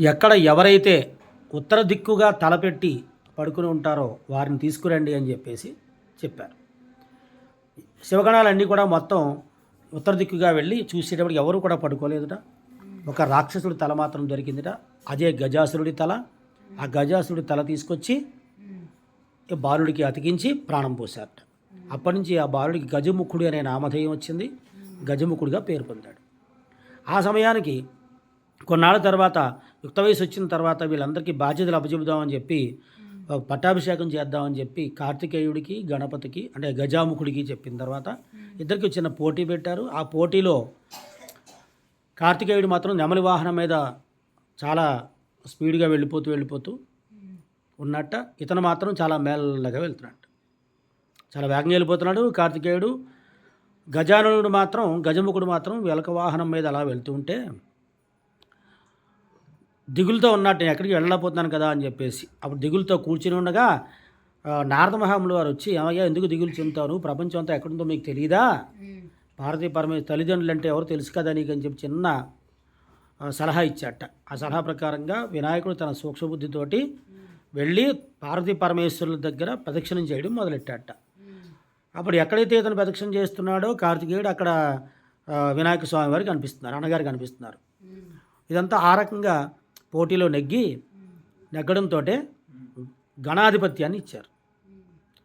ఎక్కడ ఎవరైతే ఉత్తర దిక్కుగా తలపెట్టి పడుకుని ఉంటారో వారిని తీసుకురండి అని చెప్పేసి చెప్పారు. శివగణాలన్నీ కూడా మొత్తం ఉత్తర దిక్కుగా వెళ్ళి చూసేటప్పటికి ఎవరు కూడా పడుకోలేదుట. ఒక రాక్షసుడి తల మాత్రం దొరికిందిట. అదే గజాసురుడి తల. ఆ గజాసురుడి తల తీసుకొచ్చి బాలుడికి అతికించి ప్రాణం పోశారట. అప్పటి నుంచి ఆ బాలుడికి గజముఖుడు అనే నామధేయం వచ్చింది. గజముఖుడిగా పేరు పొందాడు. ఆ సమయానికి కొన్నాళ్ళ తర్వాత యుక్త వయసు వచ్చిన తర్వాత వీళ్ళందరికీ బాధ్యతలు అప్పచెబుదామని చెప్పి పట్టాభిషేకం చేద్దామని చెప్పి కార్తికేయుడికి గణపతికి అంటే గజాముఖుడికి చెప్పిన తర్వాత ఇద్దరికి చిన్న పోటీ పెట్టారు. ఆ పోటీలో కార్తికేయుడు మాత్రం నెమలి వాహనం మీద చాలా స్పీడ్గా వెళ్ళిపోతూ వెళ్ళిపోతూ ఉన్నట్ట. ఇతను మాత్రం చాలా మెల్లగా వెళ్తున్నాడు. చాలా వేగంగా వెళ్ళిపోతున్నాడు కార్తికేయుడు. గజానుడు మాత్రం గజముఖుడు మాత్రం వెలక వాహనం మీద అలా వెళ్తూ ఉంటే దిగులుతో ఉన్నట్టు నేను ఎక్కడికి వెళ్ళలేకపోతున్నాను కదా అని చెప్పేసి. అప్పుడు దిగులుతో కూర్చుని ఉండగా నారద మహాములు వారు వచ్చి ఏమయ్యా ఎందుకు దిగులు చెందుతాను ప్రపంచం అంతా ఎక్కడుందో మీకు తెలియదా భారతీయ పరమే తల్లిదండ్రులు అంటే ఎవరు తెలుసు కదా నీకు? అని చెప్పి చిన్న సలహా ఇచ్చాట ఆ సలహా ప్రకారంగా వినాయకుడు తన సూక్ష్మబుద్ధితోటి వెళ్ళి పార్వతీ పరమేశ్వరుల దగ్గర ప్రదక్షిణం చేయడం మొదలెట్టాట అప్పుడు ఎక్కడైతే ఇతను ప్రదక్షిణ చేస్తున్నాడో కార్తికేయుడు అక్కడ వినాయక స్వామి వారికి కనిపిస్తున్నారు అన్నగారు కనిపిస్తున్నారు. ఇదంతా ఆ రకంగా పోటీలో నెగ్గి నెగ్గడంతో గణాధిపత్యాన్ని ఇచ్చారు.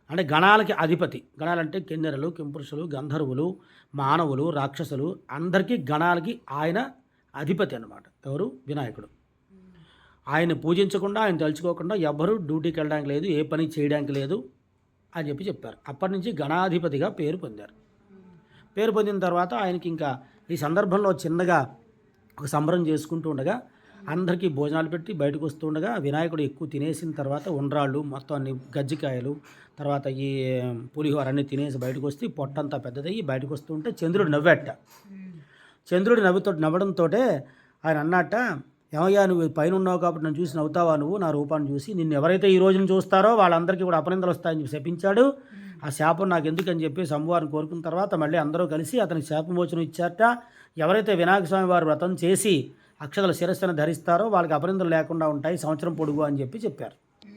అంటే గణాలకి అధిపతి. గణాలంటే కిన్నెరలు కింపురుషులు గంధర్వులు మానవులు రాక్షసులు అందరికీ గణాలకి ఆయన అధిపతి అనమాట ఎవరు? వినాయకుడు. ఆయన పూజించకుండా ఆయన తలుచుకోకుండా ఎవ్వరూ డ్యూటీకి వెళ్ళడానికి లేదు ఏ పని చేయడానికి లేదు అని చెప్పి చెప్పారు. అప్పటి నుంచి గణాధిపతిగా పేరు పొందారు. పేరు పొందిన తర్వాత ఆయనకి ఇంకా ఈ సందర్భంలో చిన్నగా ఒక సంబరం చేసుకుంటూ ఉండగా అందరికీ భోజనాలు పెట్టి బయటకు వస్తుండగా వినాయకుడు ఎక్కువ తినేసిన తర్వాత ఉండ్రాళ్ళు మొత్తం అన్ని గజ్జికాయలు తర్వాత ఈ పులిహోర అన్ని తినేసి బయటకు వస్తే పొట్టంతా పెద్దదయ్యి బయటకు వస్తుంటే చంద్రుడు నవ్వెట్ట చంద్రుడు నవ్వుతో నవ్వడంతో ఆయన అన్నట్ట ఏమయ్యా నువ్వు పైన ఉన్నావు కాబట్టి నన్ను చూసి నవ్వుతావా నువ్వు? నా రూపాన్ని చూసి నిన్ను ఎవరైతే ఈ రోజున చూస్తారో వాళ్ళందరికీ కూడా అపనిందలు వస్తాయని చెప్పి శపించాడు. ఆ శాపం నాకు ఎందుకని చెప్పి అమ్మవారిని కోరుకున్న తర్వాత మళ్ళీ అందరూ కలిసి అతనికి శాపమోచనం ఇచ్చారట. ఎవరైతే వినాయక స్వామి వారు వ్రతం చేసి అక్షతల శిరస్సును ధరిస్తారో వాళ్ళకి అపనిందలు లేకుండా ఉంటాయి సంవత్సరం పొడుగు అని చెప్పి చెప్పారు.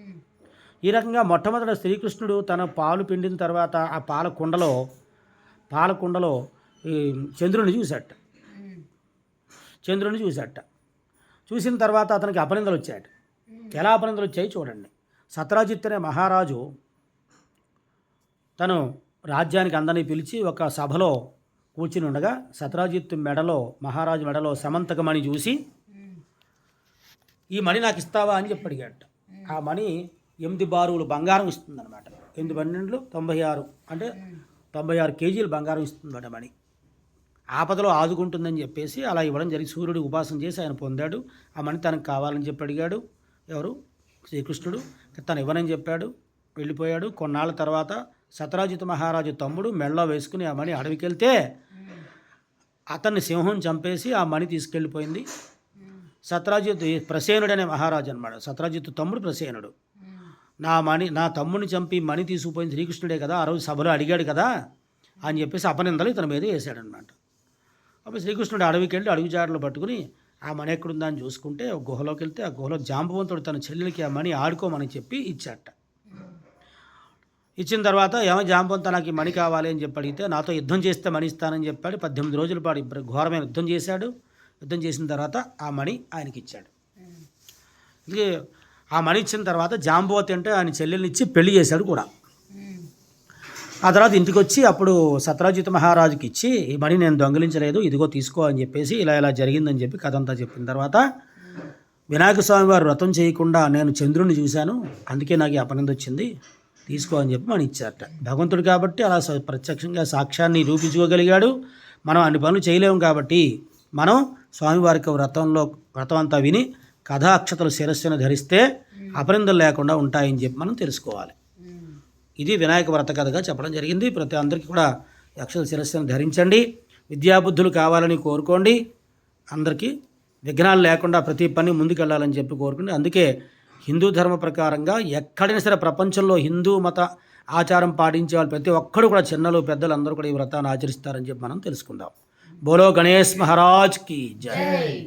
ఈ రకంగా మొట్టమొదట శ్రీకృష్ణుడు తన పాలు పిండిన తర్వాత ఆ పాల కుండలో పాల కుండలో ఈ చంద్రుని చూశాట. చంద్రుని చూశాట. చూసిన తర్వాత అతనికి అపనిందలు వచ్చాడు ఎలా అపనిందలు వచ్చాయి చూడండి. సత్రాజిత్ అనే మహారాజు తను రాజ్యానికి అందరినీ పిలిచి ఒక సభలో కూర్చుని ఉండగా సత్రాజిత్తు మెడలో మహారాజు మెడలో సమంతకమణి చూసి ఈ మణి నాకు ఇస్తావా? అని చెప్పి అడిగాడు ఆ మణి ఎనిమిది బారువులు బంగారం ఇస్తుందన్నమాట. ఎనిమిది పన్నెండులు తొంభై ఆరు. అంటే తొంభై ఆరు కేజీలు బంగారం ఇస్తుందన్నమాట మణి. ఆపదలో ఆదుకుంటుందని చెప్పేసి అలా ఇవ్వడం జరిగి సూర్యుడు ఉపాసన చేసి ఆయన పొందాడు. ఆ మణి తనకు కావాలని చెప్పి అడిగాడు. ఎవరు? శ్రీకృష్ణుడు. తను ఇవ్వనని చెప్పాడు. వెళ్ళిపోయాడు. కొన్నాళ్ళ తర్వాత సతరాజిత్ మహారాజు తమ్ముడు మెళ్ళలో వేసుకుని ఆ మణి అడవికి వెళ్తే అతన్ని సింహం చంపేసి ఆ మణి తీసుకెళ్ళిపోయింది. సత్రాజిత్ ప్రసేనుడు అనే మహారాజు అనమాట సత్రాజిత్ తమ్ముడు ప్రసేనుడు. నా మణి నా తమ్ముడిని చంపి మణి తీసుకుపోయింది శ్రీకృష్ణుడే కదా ఆ రోజు సభలో అడిగాడు కదా అని చెప్పేసి అపనిందలు ఇతని మీద వేసాడనమాట అప్పుడు శ్రీకృష్ణుడు అడవికి వెళ్ళి అడవి జాడలు పట్టుకుని ఆ మణి ఎక్కడుందా అని చూసుకుంటే ఒక గుహలోకి వెళ్తే ఆ గుహలో జాంబవంతుడు తన చెల్లెలకి ఆ మణి ఆడుకోమని చెప్పి ఇచ్చాట ఇచ్చిన తర్వాత ఏమో జాంపంత నాకు మణి కావాలి అని చెప్పి అడిగితే నాతో యుద్ధం చేస్తే మణి ఇస్తానని చెప్పాడు. పద్దెనిమిది రోజుల పాటు ఇప్పుడు ఘోరమైన యుద్ధం చేశాడు. యుద్ధం చేసిన తర్వాత ఆ మణి ఆయనకి ఇచ్చాడు. అందుకే ఆ మణి ఇచ్చిన తర్వాత జాంబోతి అంటే ఆయన చెల్లెల్ని ఇచ్చి పెళ్ళి చేశాడు కూడా. ఆ తర్వాత ఇంటికి వచ్చి అప్పుడు సత్రాజిత్ మహారాజుకి ఇచ్చి ఈ మణి నేను దొంగిలించలేదు ఇదిగో తీసుకో అని చెప్పేసి ఇలా ఇలా జరిగిందని చెప్పి కథ అంతా చెప్పిన తర్వాత వినాయక స్వామి వారు వ్రతం చేయకుండా నేను చంద్రుణ్ణి చూశాను. అందుకే నాకు ఈ అపనింద వచ్చింది. తీసుకో అని చెప్పి మనం ఇచ్చారట. భగవంతుడు కాబట్టి అలా ప్రత్యక్షంగా సాక్ష్యాన్ని నిరూపించుకోగలిగాడు మనం అన్ని పనులు చేయలేము కాబట్టి మనం స్వామివారికి వ్రతంలో వ్రతం అంతా విని కథాక్షతలు శిరస్సును ధరిస్తే అపనిందలు లేకుండా ఉంటాయని చెప్పి మనం తెలుసుకోవాలి. ఇది వినాయక వ్రత కథగా చెప్పడం జరిగింది. ప్రతి అందరికీ కూడా అక్షర శిరస్సును ధరించండి. విద్యాబుద్ధులు కావాలని కోరుకోండి. అందరికీ విఘ్నాలు లేకుండా ప్రతి పని ముందుకెళ్ళాలని చెప్పి కోరుకోండి అందుకే హిందూ ధర్మ ప్రకారంగా ఎక్కడైనా సరే ప్రపంచంలో హిందూ మత ఆచారం పాటించే వాళ్ళు ప్రతి ఒక్కరు కూడా చిన్నలు పెద్దలు అందరూ కూడా ఈ వ్రతాన్ని ఆచరిస్తారని చెప్పి మనం తెలుసుకుందాం. బోలో గణేష్ మహారాజ్కి జై.